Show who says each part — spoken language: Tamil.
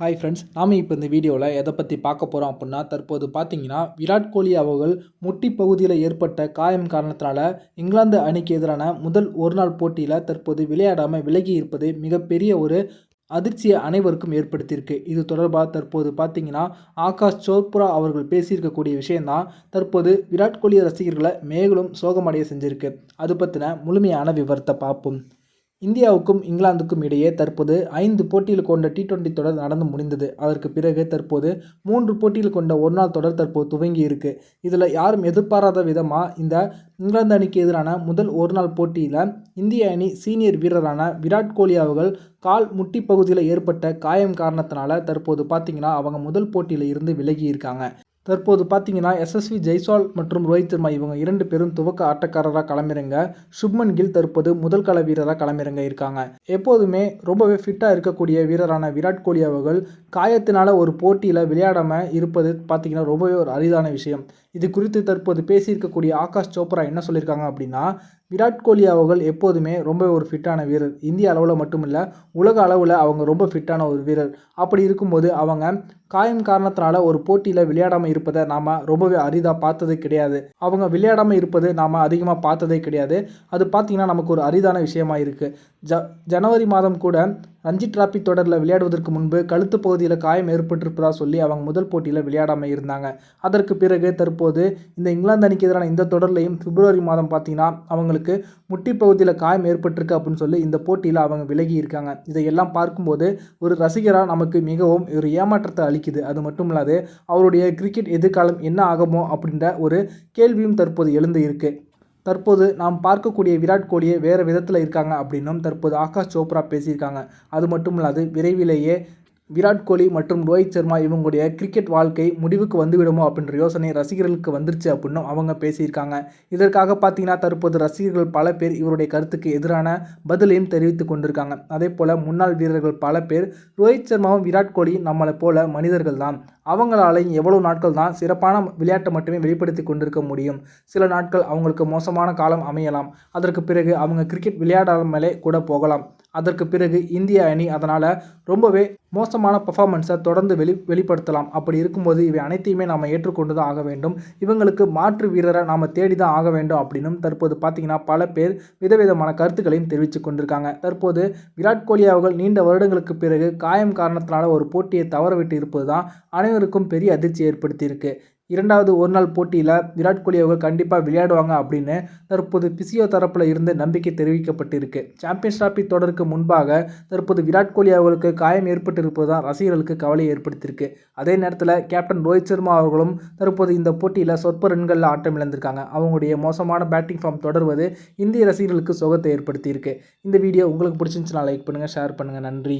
Speaker 1: ஹாய் ஃப்ரெண்ட்ஸ் நாம் இப்போ இந்த வீடியோவில் எதை பற்றி பார்க்க போகிறோம் அப்படின்னா தற்போது பார்த்தீங்கன்னா விராட் கோலி அவர்கள் முட்டி பகுதியில் ஏற்பட்ட காயம் காரணத்தினால இங்கிலாந்து அணிக்கு எதிரான முதல் ஒருநாள் போட்டியில் தற்போது விளையாடாமல் விலகி இருப்பது மிகப்பெரிய ஒரு அதிர்ச்சியை அனைவருக்கும் ஏற்படுத்தியிருக்கு. இது தொடர்பாக தற்போது பார்த்தீங்கன்னா ஆகாஷ் சோப்ரா அவர்கள் பேசியிருக்கக்கூடிய விஷயந்தான் தற்போது விராட் கோலி ரசிகர்களை மேலும் சோகமடைய செஞ்சிருக்கு. அது பற்றின முழுமையான விவரத்தை பார்ப்போம். இந்தியாவுக்கும் இங்கிலாந்துக்கும் இடையே தற்போது ஐந்து போட்டியில் கொண்ட டி டுவெண்டி தொடர் நடந்து முடிந்தது. அதற்கு பிறகு தற்போது மூன்று போட்டியில் கொண்ட ஒரு நாள் தொடர் தற்போது துவங்கி இருக்கு. இதில் யாரும் எதிர்பாராத விதமாக இந்த இங்கிலாந்து அணிக்கு எதிரான முதல் ஒரு நாள் போட்டியில் இந்திய அணி சீனியர் வீரரான விராட் கோலி அவர்கள் கால் முட்டி பகுதியில் ஏற்பட்ட காயம் காரணத்தினால தற்போது பார்த்தீங்கன்னா அவங்க முதல் போட்டியில் இருந்து விலகி இருக்காங்க. தற்போது பார்த்தீங்கன்னா எஸ்எஸ்வி ஜெய்ஸ்வால் மற்றும் ரோஹித் சர்மா இவங்க இரண்டு பேரும் துவக்க ஆட்டக்காரராக களமிறங்க சுப்மன் கில் தற்போது முதல் கள வீரராக களமிறங்க இருக்காங்க. எப்போதுமே ரொம்பவே ஃபிட்டாக இருக்கக்கூடிய வீரரான விராட் கோலி அவர்கள் காயத்தினால ஒரு போட்டியில் விளையாடாமல் இருப்பது பார்த்தீங்கன்னா ரொம்பவே ஒரு அரிதான விஷயம். இது குறித்து தற்போது பேசியிருக்கக்கூடிய ஆகாஷ் சோப்ரா என்ன சொல்லியிருக்காங்க அப்படின்னா விராட் கோலி அவர்கள் எப்போதுமே ரொம்ப ஒரு ஃபிட்டான வீரர். இந்திய அளவில் மட்டுமில்லை உலக அளவில் அவங்க ரொம்ப ஃபிட்டான ஒரு வீரர். அப்படி இருக்கும்போது அவங்க காயம் காரணத்தினால ஒரு போட்டியில் விளையாடாமல் இருப்பதை நாம் ரொம்பவே அரிதாக பார்த்தது கிடையாது. அவங்க விளையாடாமல் இருப்பது நாம் அதிகமாக பார்த்ததே கிடையாது. அது பார்த்திங்கன்னா நமக்கு ஒரு அரிதான விஷயமா இருக்குது ஜ ஜனவரி மாதம் கூட ரஞ்சி டிராபி தொடரில் விளையாடுவதற்கு முன்பு கழுத்து பகுதியில் காயம் ஏற்பட்டிருப்பதாக சொல்லி அவங்க முதல் போட்டியில் விளையாடாமல் இருந்தாங்க. அதற்கு பிறகு தற்போது இந்த இங்கிலாந்து அணிக்கு எதிரான இந்த தொடர்லையும் பிப்ரவரி மாதம் பார்த்தீங்கன்னா அவங்களுக்கு முட்டி பகுதியில் காயம் ஏற்பட்டிருக்கு அப்படின்னு சொல்லி இந்த போட்டியில் அவங்க விலகி இருக்காங்க. இதையெல்லாம் பார்க்கும்போது ஒரு ரசிகராக நமக்கு மிகவும் ஒரு ஏமாற்றத்தை அளிக்குது. அது மட்டும் இல்லாது அவருடைய கிரிக்கெட் எதிர்காலம் என்ன ஆகுமோ அப்படின்ற ஒரு கேள்வியும் தற்போது எழுந்து இருக்குது தற்போது நாம் பார்க்கக்கூடிய விராட் கோலியே வேறு விதத்தில் இருக்காங்க அப்படின்னும் தற்போது ஆகாஷ் சோப்ரா பேசியிருக்காங்க. அது மட்டும் இல்லாது விரைவிலேயே விராட் கோலி மற்றும் ரோஹித் சர்மா இவங்களுடைய கிரிக்கெட் வாழ்க்கை முடிவுக்கு வந்துவிடுமோ அப்படின்ற யோசனை ரசிகர்களுக்கு வந்துருச்சு அப்படின்னும் அவங்க பேசியிருக்காங்க. இதற்காக பார்த்தீங்கன்னா தற்போது ரசிகர்கள் பல பேர் இவருடைய கருத்துக்கு எதிரான பதிலையும் தெரிவித்து கொண்டிருக்காங்க. அதே போல் முன்னாள் வீரர்கள் பல பேர் ரோஹித் சர்மாவும் விராட் கோலி நம்மளை போல மனிதர்கள் தான் அவங்களாலையும் எவ்வளோ நாட்கள் தான் சிறப்பான விளையாட்டை மட்டுமே வெளிப்படுத்தி கொண்டிருக்க முடியும். சில நாட்கள் அவங்களுக்கு மோசமான காலம் அமையலாம். அதற்கு பிறகு அவங்க கிரிக்கெட் விளையாடாமலே கூட போகலாம். அதற்கு பிறகு இந்திய அணி அதனால் ரொம்பவே மோசமான பர்ஃபார்மன்ஸை தொடர்ந்து வெளி வெளிப்படுத்தலாம். அப்படி இருக்கும்போது இவை அனைத்தையுமே நாம் ஏற்றுக்கொண்டு தான் ஆக வேண்டும். இவங்களுக்கு மாற்று வீரரை நாம் தேடி தான் ஆக வேண்டும் அப்படின்னும் தற்போது பார்த்திங்கன்னா பல பேர் விதவிதமான கருத்துக்களையும் தெரிவித்து கொண்டிருக்காங்க. தற்போது விராட் கோலி அவர்கள் நீண்ட வருடங்களுக்கு பிறகு காயம் காரணத்தினால ஒரு போட்டியை தவறவிட்டு இருப்பது தான் அனைவருக்கும் பெரிய அதிர்ச்சி ஏற்படுத்தியிருக்கு. இரண்டாவது ஒரு நாள் போட்டியில் விராட் கோலி அவர்கள் கண்டிப்பாக விளையாடுவாங்க அப்படின்னு தற்போது பிசியோ தரப்பில் இருந்து நம்பிக்கை தெரிவிக்கப்பட்டிருக்கு. சாம்பியன்ஸ் டிராபி தொடருக்கு முன்பாக தற்போது விராட் கோலி அவர்களுக்கு காயம் ஏற்பட்டிருப்பது தான் ரசிகர்களுக்கு கவலை ஏற்படுத்தியிருக்கு. அதே நேரத்தில் கேப்டன் ரோஹித் சர்மா அவர்களும் தற்போது இந்த போட்டியில் சொற்ப ரன்களில் ஆட்டம் இழந்திருக்காங்க. அவங்களுடைய மோசமான பேட்டிங் ஃபார்ம் தொடர்வது இந்திய ரசிகர்களுக்கு சுகத்தை ஏற்படுத்தியிருக்கு. இந்த வீடியோ உங்களுக்கு பிடிச்சிருந்துச்சுன்னா லைக் பண்ணுங்கள் ஷேர் பண்ணுங்கள் நன்றி.